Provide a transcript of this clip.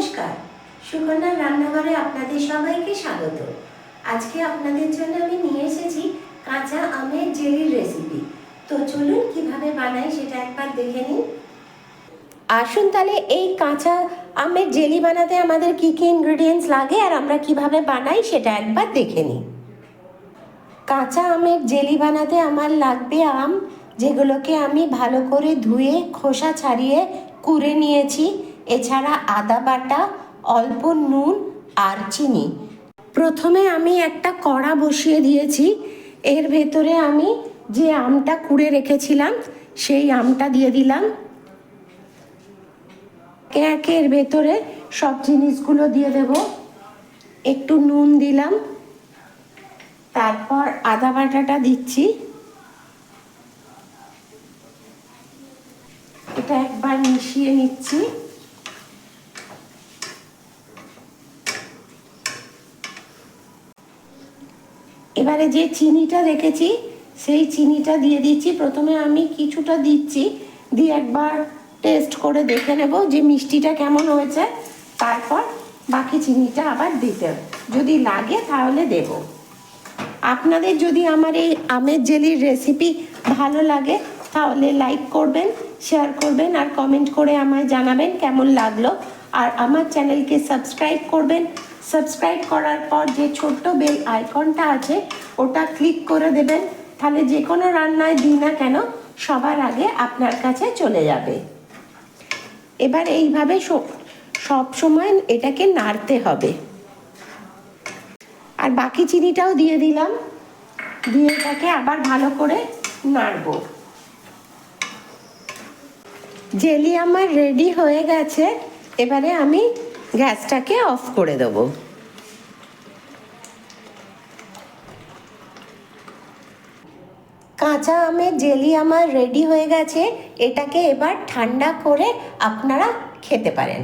নমস্কার। সুকন্যার রান্নাঘরে আপনাদের সবাইকে স্বাগত। আজকে আপনাদের জন্য আমি নিয়ে এসেছি কাঁচা আমের জেলির রেসিপি তো চলুন কীভাবে বানাই সেটা একবার দেখে নিন আসুন তাহলে এই কাঁচা আমের জেলি বানাতে আমাদের কি কি ইনগ্রেডিয়েন্টস লাগে আর আমরা কীভাবে বানাই সেটা একবার দেখে নিই। কাঁচা আমের জেলি বানাতে আমার লাগবে আম, যেগুলোকে আমি ভালো করে ধুয়ে খোসা ছাড়িয়ে কুড়ে নিয়েছি। এছাড়া আদা বাটা, অল্প নুন আর চিনি। প্রথমে আমি একটা কড়া বসিয়ে দিয়েছি। এর ভেতরে আমি যে আমটা কুড়ে রেখেছিলাম, সেই আমটা দিয়ে দিলাম। একে এর ভেতরে সব জিনিসগুলো দিয়ে দেব। একটু নুন দিলাম। তারপর আদা বাটাটা দিচ্ছি। এটা একবার মিশিয়ে নিচ্ছি। এবারে যে চিনিটা রেখেছি, সেই চিনিটা দিয়ে দিচ্ছি। প্রথমে আমি কিছুটা দিচ্ছি, দিয়ে একবার টেস্ট করে দেখে নেব যে মিষ্টিটা কেমন হয়েছে। তারপর বাকি চিনিটা আবার দিতে যদি লাগে তাহলে দেবো। আপনাদের যদি আমার এই আমের জেলির রেসিপি ভালো লাগে, তাহলে লাইক করবেন শেয়ার করবেন, আর কমেন্ট করে আমায় জানাবেন কেমন লাগল। আর আমার চ্যানেলকে সাবস্ক্রাইব করবেন। সাবস্ক্রাইব করার পর যে ছোট্ট বেল আইকনটা আছে, ওটা ক্লিক করে দেবেন। তাহলে যে কোনো রান্নায় দিই না কেন, সবার আগে আপনার কাছে চলে যাবে। এবার এইভাবে সব সময় এটাকে নাড়তে হবে। আর বাকি চিনিটাও দিয়ে দিলাম। দিয়ে এটাকে আবার ভালো করে নাড়বো। জেলি আমার রেডি হয়ে গেছে। এবারে আমি গ্যাসটাকে অফ করে দেব। কাঁচা আমের জেলি আমার রেডি হয়ে গেছে, এটাকে এবার ঠান্ডা করে আপনারা খেতে পারেন।